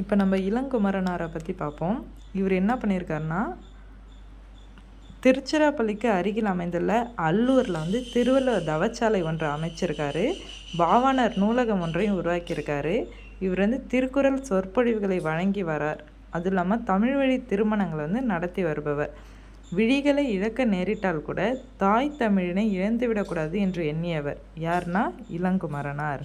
இப்போ நம்ம இளங்குமரனாரை பற்றி பார்ப்போம் இவர் என்ன பண்ணியிருக்காருன்னா திருச்சிராப்பள்ளிக்கு அருகில் அமைந்துள்ள அல்லூரில் வந்து திருவள்ளுவர் தவச்சாலை ஒன்று அமைச்சிருக்காரு. பாவாணர் நூலகம் ஒன்றையும் உருவாக்கியிருக்காரு. இவர் வந்து திருக்குறள் சொற்பொழிவுகளை வழங்கி வரார். அதுவும் இல்லாமல் தமிழ் வழி திருமணங்களை வந்து நடத்தி வருபவர். விழிகளை இழக்க நேரிட்டால் கூட தாய் தமிழினை இழந்துவிடக்கூடாது என்று எண்ணியவர். யார்னா இளங்குமரனார்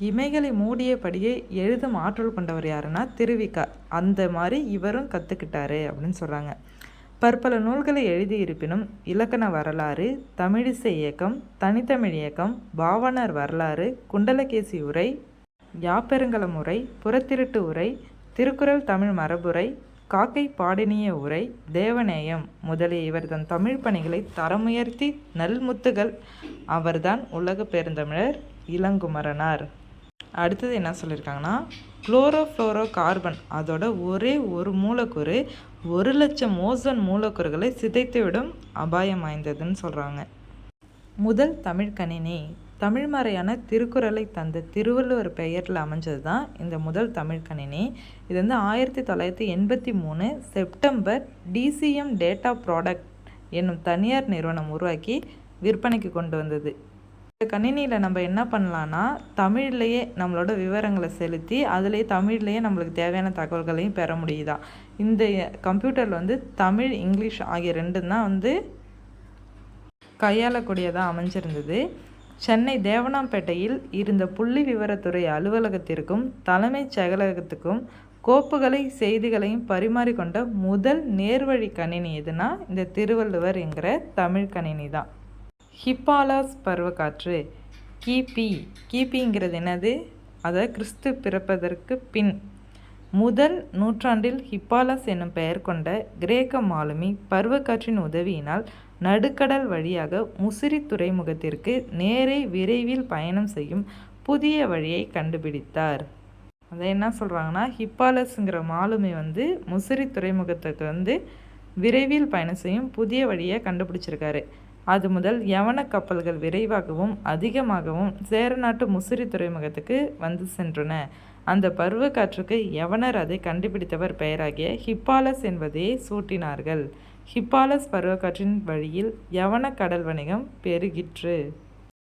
இமைகளை மூடியபடியே எழுதும் ஆற்றல் கொண்டவர் யாருன்னா திருவிக்கா. அந்த மாதிரி இவரும் கற்றுக்கிட்டாரு அப்படின்னு சொல்கிறாங்க பற்பல நூல்களை எழுதியிருப்பினும் இலக்கண வரலாறு தமிழிசை இயக்கம் தனித்தமிழ் இயக்கம் பாவனர் வரலாறு குண்டலகேசி உரை யாப்பெருங்கலம் உரை புறத்திருட்டு உரை திருக்குறள் தமிழ் மரபுரை காக்கை பாடினிய உரை தேவநேயம் முதலிய இவர் தன் தமிழ் பணிகளை தரமுயர்த்தி நல்முத்துகள். அவர்தான் உலக பெருந்தமிழர் இளங்குமரனார். அடுத்தது என்ன சொல்லியிருக்காங்கன்னா குளோரோஃப்ளோரோ கார்பன் அதோட ஒரே ஒரு மூலக்கூறு ஒரு லட்சம் ஓசோன் மூலக்கூறுகளை சிதைத்துவிடும் அபாயம் வாய்ந்ததுன்னு சொல்கிறாங்க முதல் தமிழ் கணினி தமிழ்மறையான திருக்குறளை தந்த திருவள்ளுவர் பெயரில் அமைஞ்சது தான் இந்த முதல் தமிழ் கணினி. இது வந்து ஆயிரத்தி தொள்ளாயிரத்தி எண்பத்தி மூணு செப்டம்பர் டிசிஎம் டேட்டா ப்ராடக்ட் என்னும் தனியார் நிறுவனம் உருவாக்கி விற்பனைக்கு கொண்டு வந்தது. இந்த கணினியில் நம்ம என்ன பண்ணலான்னா தமிழ்லேயே நம்மளோட விவரங்களை செலுத்தி அதுலேயே தமிழ்லேயே நம்மளுக்கு தேவையான தகவல்களையும் பெற முடியுதா? இந்த கம்ப்யூட்டரில் வந்து தமிழ் இங்கிலீஷ் ஆகிய ரெண்டும் தான் வந்து கையாளக்கூடியதாக அமைஞ்சிருந்தது. சென்னை தேவனாம்பேட்டையில் இருந்த புள்ளி விவரத்துறை அலுவலகத்திற்கும் தலைமைச் செயலகத்துக்கும் கோப்புகளை செய்திகளையும் பரிமாறிக்கொண்ட முதல் நேர்வழி கணினி எதுனா இந்த திருவள்ளுவர் என்கிற தமிழ் கணினி தான். ஹிப்பாலாஸ் பருவக்காற்று கிபி. கிபிங்கிறது என்னது? அதை கிறிஸ்து பிறப்பதற்கு பின். முதல் நூற்றாண்டில் ஹிப்பாலஸ் என்னும் பெயர் கொண்ட கிரேக்க மாலுமி பருவக்காற்றின் உதவியினால் நடுக்கடல் வழியாக முசிறி துறைமுகத்திற்கு நேரே விரைவில் பயணம் செய்யும் புதிய வழியை கண்டுபிடித்தார். அதை என்ன சொல்கிறாங்கன்னா ஹிப்பாலஸுங்கிற மாலுமி வந்து முசிறி துறைமுகத்துக்கு வந்து விரைவில் பயணம் செய்யும் புதிய வழியை கண்டுபிடிச்சிருக்காரு. அது முதல் யவன கப்பல்கள் விரைவாகவும் அதிகமாகவும் சேரநாட்டு முசிறி துறைமுகத்துக்கு வந்து சென்றன. அந்த பருவக்காற்றுக்கு யவனர் அதை கண்டுபிடித்தவர் பெயராகிய ஹிப்பாலஸ் என்பதையே சூட்டினார்கள். ஹிப்பாலஸ் பருவக்காற்றின் வழியில் யவன கடல் வணிகம் பெருகிற்று.